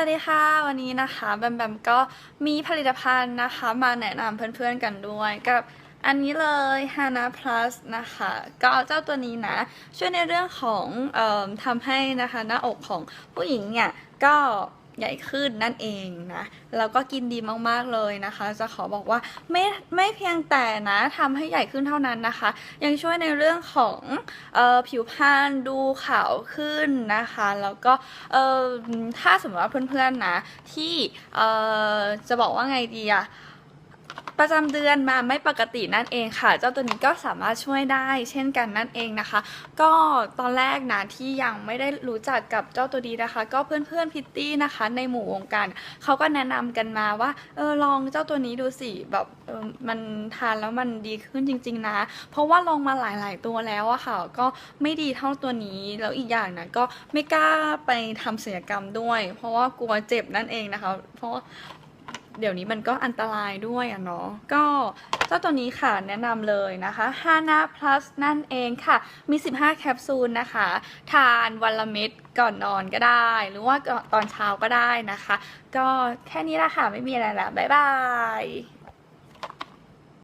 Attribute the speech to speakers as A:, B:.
A: วัสดีค่ะ วันนี้นะคะแบมแบมก็มีผลิตภัณฑ์นะคะมาแนะนำเพื่อนๆกันด้วยกับอันนี้เลย Hana Plus นะคะ ก็เจ้าตัวนี้นะ ช่วยในเรื่องของออทำให้นะคะหน้าอกของผู้หญิงเนี่ยก็ ใหญ่ขึ้นนั่นเองนะแล้วก็กินดีมากๆเลยนะคะ จะขอบอกว่าไม่ไม่เพียงแต่นะทำให้ใหญ่ขึ้นเท่านั้นนะคะ ยังช่วยในเรื่องของออผิวพรรณดูขาวขึ้นนะคะ แล้วก็ถ้าสมมติว่าเพื่อนๆนะที่จะบอกว่าไงดีอะ ประจำเดือนมาไม่ปกตินั่นเองค่ะ เจ้าตัวนี้ก็สามารถช่วยได้ เช่นกันนั่นเองนะคะ ก็ตอนแรกนะที่ยังไม่ได้รู้จักกับเจ้าตัวดีนะคะ ก็เพื่อนๆพิตตี้นะคะ ในหมู่วงการเขาก็แนะนำกันมาว่าเออลองเจ้าตัวนี้ดูสิแบบเออมันทานแล้วมันดีขึ้นจริง ๆนะ เพราะว่าลองมาหลาย ๆ ตัวแล้วอะค่ะ ก็ไม่ดีเท่าตัวนี้แล้วอีกอย่างนะก็ไม่กล้าไปทำศัลยกรรมด้วย เพราะว่ากลัวเจ็บนั่นเองนะคะ เพราะ เดี๋ยวนี้มันก็อันตรายด้วยอะเนาะก็เจ้าตัวนี้ค่ะแนะนำเลยนะคะ Hana Plus นั่นเองค่ะ มี 15 แคปซูลนะคะ ทานวันละเม็ดก่อนนอนก็ได้ หรือว่าตอนเช้าก็ได้นะคะ ก็แค่นี้ละค่ะ ไม่มีอะไรละบ๊ายบาย